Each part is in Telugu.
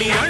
కదలి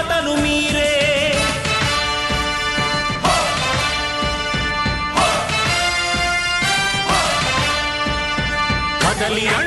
కదలి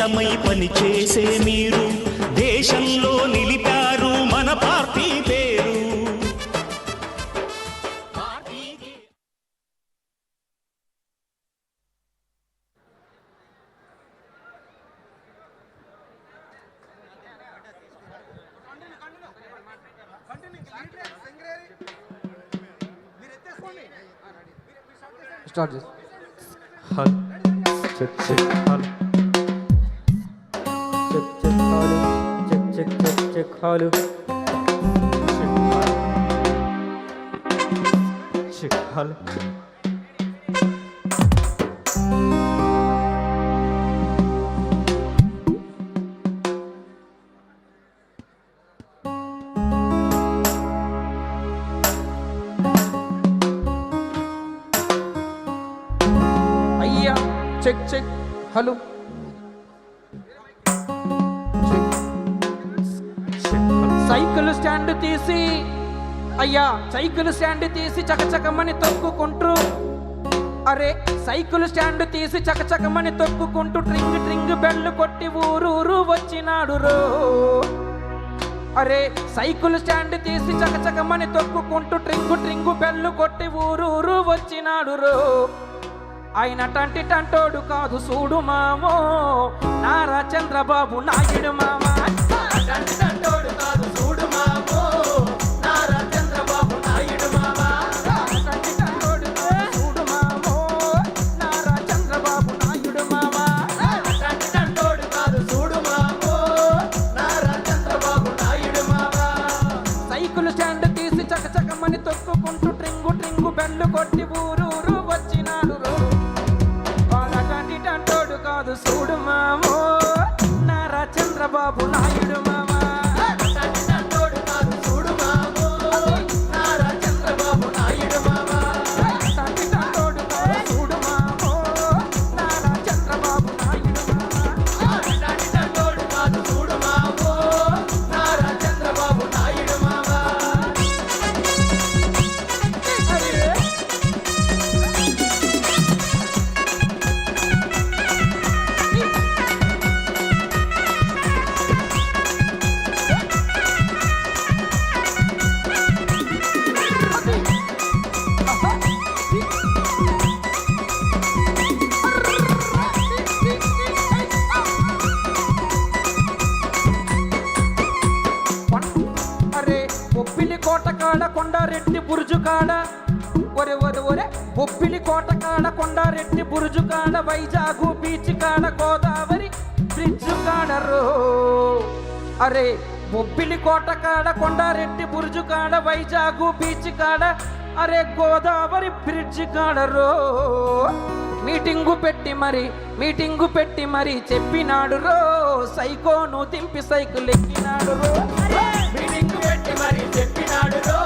అంకితమై పనిచేసే మీరు. దేశంలో నిలిపారు మన పార్టీ పేరు. స్టార్ట్ చేసి హల్ చెక్ చెక్ హల్ చెక్ చెక్ చెక్ హాలు చెక్ సైకిల్ స్టాండ్ తీసి అయ్యా సైకిల్ స్టాండ్ తీసి చకచకమని తొక్కుకుంటూ అరే సైకిల్ స్టాండ్ తీసి చకచకమని తొక్కుకుంటూ ట్రింగ్ ట్రింగ్ బెల్లు కొట్టి ఊరూరు వచ్చినాడు రో. అరే సైకిల్ స్టాండ్ తీసి చకచకమని తొక్కుకుంటూ ట్రింగు ట్రింగు బెల్లు కొట్టి ఊరూరు వచ్చినాడు రో. ఆయన టంటి టంటోడు కాదు చూడు మామో. నారా చంద్రబాబు నాయుడు మామ. కాదు చూడు మామో. నారా చంద్రబాబు నాయుడు మామో. కొండారెడ్డి బురుజు కాడ. ఒరే ఒరే ఒరే బొబ్బిలి కోట కాడ కొండారెడ్డి బురుజు కాడ వైజాగు బీచ్ కాడ గోదావరి బ్రిడ్జ్ కాడ రో. అరే బొబ్బిలి కోట కాడ కొండారెడ్డి బురుజు కాడ వైజాగు బీచ్ కాడ అరే గోదావరి బ్రిడ్జ్ కాడ రో. మీటింగు పెట్టి మరి మీటింగు పెట్టి మరి చెప్పినాడు రో. సైకోను దింపి సైకిల్ ఎక్కినాడు రో. మీటింగు పెట్టి మరి చెప్పినాడు రో.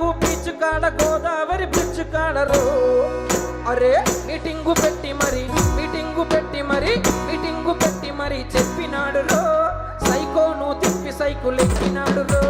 బ్రిడ్జ్ కాడ గోదావరి బ్రిడ్జ్ కాడరు అరే మీటింగు పెట్టి మరి మీటింగు పెట్టి మరి మీటింగు పెట్టి మరి చెప్పినాడు రో. నువ్వు తిప్పి సైకులెక్కినాడు రో.